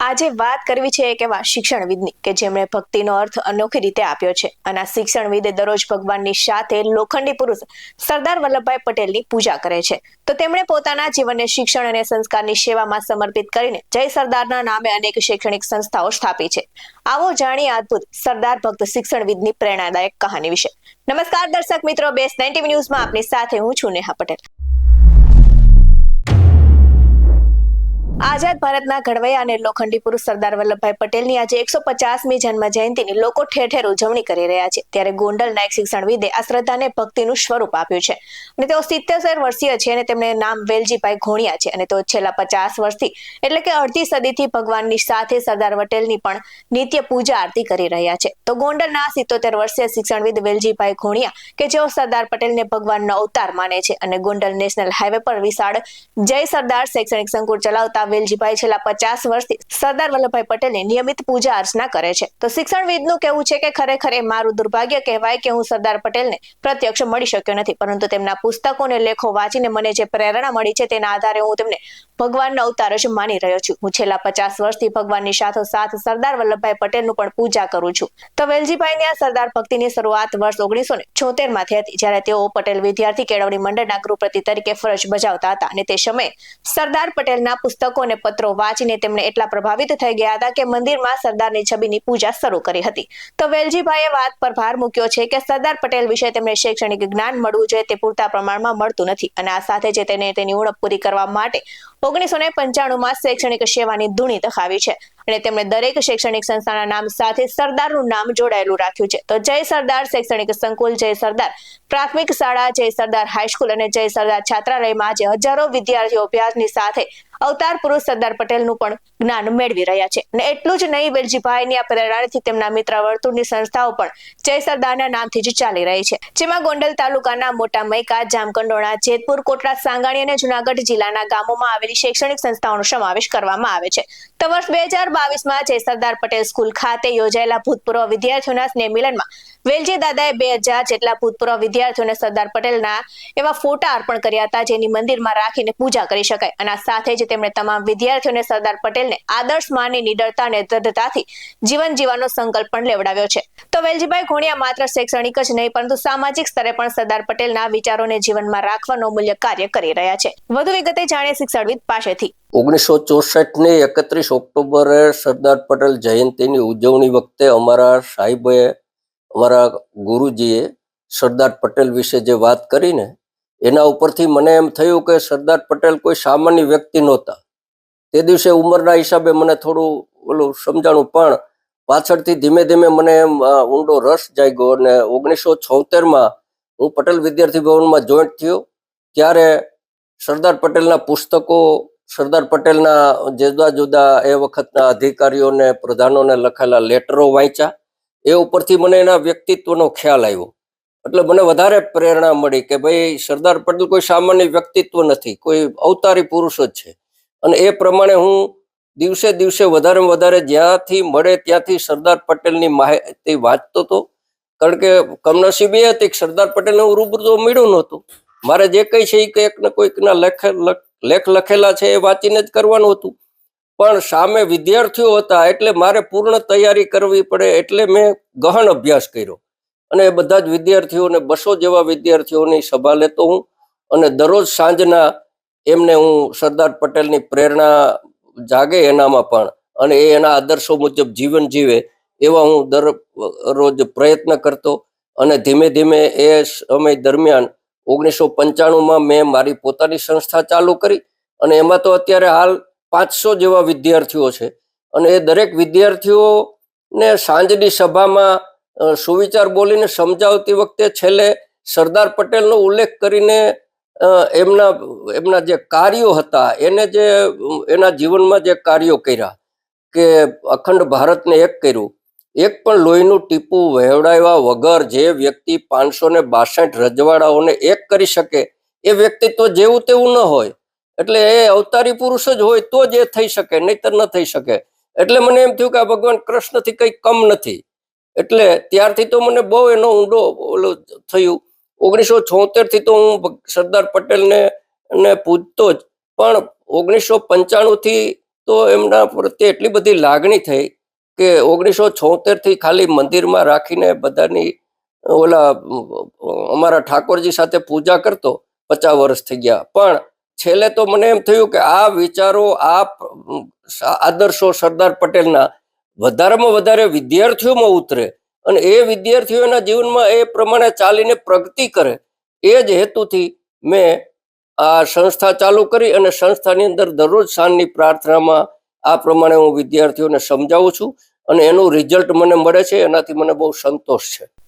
આજે વાત કરવી છે એક એવા શિક્ષણવિદની કે જેમણે ભક્તિનો અર્થ અનોખી રીતે આપ્યો છે. અને આ શિક્ષણવિદે દરરોજ ભગવાનની સાથે લોખંડી પુરુષ સરદાર વલ્લભભાઈ પટેલની પૂજા કરે છે. તો તેમણે પોતાના જીવનને શિક્ષણ અને સંસ્કારની સેવામાં સમર્પિત કરીને જય સરદારના નામે અનેક શૈક્ષણિક સંસ્થાઓ સ્થાપી છે. આવો જાણીએ અદ્ભુત સરદાર ભક્ત શિક્ષણવિદની પ્રેરણાદાયક કહાની વિશે. નમસ્કાર દર્શક મિત્રો, બેસ્ટ નાઇન્ટી ન્યૂઝમાં આપની સાથે હું છું નેહા પટેલ. આઝાદ ભારતના ઘડવૈયા અને લોખંડી પુરુષ સરદાર વલ્લભભાઈ પટેલની આજે એકસો પચાસમી જન્મ જયંતિની લોકો ઠેર ઠેર ઉજવણી કરી રહ્યા છે. ત્યારે ગોંડલ નાયક શિક્ષણવિદે આ શ્રદ્ધાને ભક્તિનું સ્વરૂપ આપ્યું છે. અને તેઓ સિત્તેર વર્ષીય છે અને તેમણે નામ વેલજીભાઈ ઘોણિયા છે. અને તેઓ છેલ્લા પચાસ વર્ષથી, એટલે કે અડધી સદીથી ભગવાનની સાથે સરદાર પટેલની પણ નિત્ય પૂજા આરતી કરી રહ્યા છે. તો ગોંડલના સિત્તોતેર વર્ષીય શિક્ષણવિદ વેલજીભાઈ ઘોણિયા કે જેઓ સરદાર પટેલને ભગવાનનો અવતાર માને છે અને ગોંડલ નેશનલ હાઈવે પર વિશાળ જય સરદાર શૈક્ષણિક સંકુલ ચલાવતા વેલજીભાઈ છેલ્લા પચાસ વર્ષથી સરદાર વલ્લભભાઈ પટેલની નિયમિત પૂજા અર્ચના કરે છે. તો શિક્ષણવિદનું કહેવું છે કે ખરેખર એ મારું દુર્ભાગ્ય કહેવાય કે હું સરદાર પટેલને પ્રત્યક્ષ મળી શક્યો નથી. પરંતુ તેમના પુસ્તકો અને લેખો વાંચીને મને જે પ્રેરણા મળી છે તેના આધારે હું તેમને ભગવાનનો અવતાર જ માની રહ્યો છું. હું છેલ્લા પચાસ વર્ષથી ભગવાનની સાથોસાથ સરદાર વલ્લભભાઈ પટેલનું પણ પૂજા કરું છું. તો વેલજીભાઈની આ સરદાર ભક્તિની શરૂઆત વર્ષ ઓગણીસો ને છોતેરમાંથી હતી, જ્યારે તેઓ પટેલ વિદ્યાર્થી કેળવણી મંડળના ગૃહપતિ તરીકે ફરજ બજાવતા હતા અને તે સમયે સરદાર પટેલના પુસ્તકો અને પત્રો વાંચીને તેમણે એટલા પ્રભાવિત થઈ ગયા હતા કે મંદિરમાં સરદારની છબીની પૂજા શરૂ કરી હતી. તો વેલજીભાઈએ વાત પર ભાર મૂક્યો છે કે સરદાર પટેલ વિશે તેમને શૈક્ષણિક જ્ઞાન મળવું જોઈએ તે પૂરતા પ્રમાણમાં મળતું નથી અને આ સાથે જે તેને તેની ઉણપ પૂરી કરવા માટે ઓગણીસો ને પંચાણુંમાં શૈક્ષણિક સેવાની ધૂણી દખાવી છે. અને તેમણે દરેક શૈક્ષણિક સંસ્થાના નામ સાથે સરદારનું નામ જોડાયેલું રાખ્યું છે. તો જય સરદાર શૈક્ષણિક સંકુલ, જય સરદાર પ્રાથમિક શાળા, જય સરદાર હાઈસ્કૂલ અને જય સરદાર છાત્રાલયમાં આજે હજારો વિદ્યાર્થીઓ અભ્યાસની સાથે અવતાર પુરુષ સરદાર પટેલનું પણ જ્ઞાન મેળવી રહ્યા છે. અને એટલું જ નહીં વેલજીભાઈની આ પ્રેરણાથી તેમના મિત્ર વર્તુળની સંસ્થાઓ પણ જય સરદારના નામથી જ ચાલી રહી છે. જેમાં ગોંડલ તાલુકાના મોટા મૈકા જામકંડોળા જેતપુર કોટડા સાંગાણી અને જુનાગઢ જિલ્લાના ગામોમાં આવેલી શૈક્ષણિક સંસ્થાઓનો સમાવેશ કરવામાં આવે છે. તો વર્ષ બે હજાર બાવીસમાં જય સરદાર પટેલ સ્કૂલ ખાતે યોજાયેલા ભૂતપૂર્વ વિદ્યાર્થીઓના સ્નેહ મિલનમાં વેલજી દાદાએ બે હજાર જેટલા ભૂતપૂર્વ વિદ્યાર્થીઓને સરદાર પટેલના એવા ફોટા અર્પણ કર્યા હતા, જેની મંદિરમાં રાખીને પૂજા કરી શકાય. અને આ સાથે જ તેમણે તમામ વિદ્યાર્થીઓને સરદાર પટેલને આદર્શ માની નિડરતા અને દ્રઢતાથી જીવન જીવવાનો સંકલ્પ પણ લેવડાવ્યો છે. તો વેલજીભાઈ, ઘોણિયા માત્ર શૈક્ષણિક જ નહીં, પરંતુ સામાજિક સ્તરે પણ સરદાર પટેલના વિચારોને જીવનમાં રાખવાનો મૂલ્ય કાર્ય કરી રહ્યા છે. વધુ વિગતે જાણીએ શિક્ષણવિદ પાસેથી. ઓગણીસો ચોસઠની એકત્રીસ ઓક્ટોબરે સરદાર પટેલ જયંતિની ઉજવણી વખતે અમારા સાહેબે અમારા ગુરુજીએ સરદાર પટેલ વિશે જે વાત કરીને, એના ઉપરથી મને એમ થયું કે સરદાર પટેલ કોઈ સામાન્ય વ્યક્તિ નહોતા. તે દિવસે ઉંમરના હિસાબે મને થોડું ઓલું સમજાણું, પણ પાછળથી ધીમે ધીમે મને એમ ઊંડો રસ જાગ્યો અને ઓગણીસો છોતેરમાં હું પટેલ વિદ્યાર્થી ભવનમાં જોઈન્ટ થયો. ત્યારે સરદાર પટેલના પુસ્તકો, સરદાર પટેલના જુદા જુદા એ વખતના અધિકારીઓને, પ્રધાનોને લખેલા લેટરો વાંચ્યા. એ ઉપરથી મને એના વ્યક્તિત્વનો ખ્યાલ આવ્યો. એટલે મને વધારે પ્રેરણા મળી કે ભાઈ, સરદાર પટેલ કોઈ સામાન્ય વ્યક્તિત્વ નથી, કોઈ અવતારી પુરુષ જ છે. અને એ પ્રમાણે હું દિવસે દિવસે વધારે વધારે જ્યાંથી મળે ત્યાંથી સરદાર પટેલની માહિતી વાંચતો હતો. કારણ કે કમનસીબી હતી કે સરદાર પટેલને હું રૂબરૂ તો મળ્યું નહોતું. મારે જે કંઈ છે એ કંઈક ને કોઈકના લેખ લેખ લખેલા છે એ વાંચીને જ કરવાનું હતું. પણ સામે વિદ્યાર્થીઓ હતા એટલે મારે પૂર્ણ તૈયારી કરવી પડે એટલે મેં ગહન અભ્યાસ કર્યો. અને એ બધા જ વિદ્યાર્થીઓને બસો જેવા વિદ્યાર્થીઓની સભા લેતો હું અને દરરોજ સાંજના એમને હું સરદાર પટેલની પ્રેરણા જાગે એનામાં પણ અને એ એના આદર્શો મુજબ જીવન જીવે એવા હું દર રોજ પ્રયત્ન કરતો અને ધીમે ધીમે એ સમય દરમિયાન ઓગણીસો પંચાણુંમાં મેં મારી પોતાની સંસ્થા ચાલુ કરી અને એમાં તો અત્યારે હાલ પાંચસો જેવા વિદ્યાર્થીઓ છે. અને એ દરેક વિદ્યાર્થીઓને સાંજની સભામાં સુવિચાર બોલીને સમજાવતી વખતે છેલ્લે સરદાર પટેલનો ઉલ્લેખ કરીને એમના એમના જે કાર્યો હતા, એને જે, એના જીવનમાં જે કાર્યો કર્યા, કે અખંડ ભારતને એક કર્યું. એક પણ લોહીનું ટીપું વહેવડાવ્યા વગર જે વ્યક્તિ પાંચસો ને બાસઠ રજવાડાઓને એક કરી શકે, એ વ્યક્તિત્વ જેવું તેવું ન હોય. એટલે એ અવતારી પુરુષ જ હોય તો જ એ થઈ શકે, નહીતર ન થઈ શકે. એટલે મને એમ થયું કે આ ભગવાન કૃષ્ણથી કંઈ કમ નથી. એટલે ત્યારથી તો મને બહુ એનો ઊંડો ઓલો થયું. ઓગણીસો છોતેરથી તો હું સરદાર પટેલને ને પૂજતો જ. પણ ઓગણીસો પંચાણુંથી તો એમના પ્રત્યે એટલી બધી લાગણી થઈ કે ઓગણીસો છોતેરથી ખાલી મંદિરમાં રાખીને બધાની ઓલા અમારા ઠાકોરજી સાથે પૂજા કરતો પચાસ વર્ષ થઈ ગયા. પણ છેલ્લે તો મને એમ થયું કે આ વિચારો આ આદર્શો સરદાર પટેલના વધારેમાં વધારે વિદ્યાર્થીઓમાં ઉતરે અને એ વિદ્યાર્થીઓના જીવનમાં એ પ્રમાણે ચાલીને પ્રગતિ કરે, એ જ હેતુથી મેં આ સંસ્થા ચાલુ કરી અને સંસ્થાની અંદર દરરોજ સાંજની પ્રાર્થનામાં આ પ્રમાણે હું વિદ્યાર્થીઓને સમજાવું છું અને એનું રિઝલ્ટ મને મળે છે, એનાથી મને બહુ સંતોષ છે.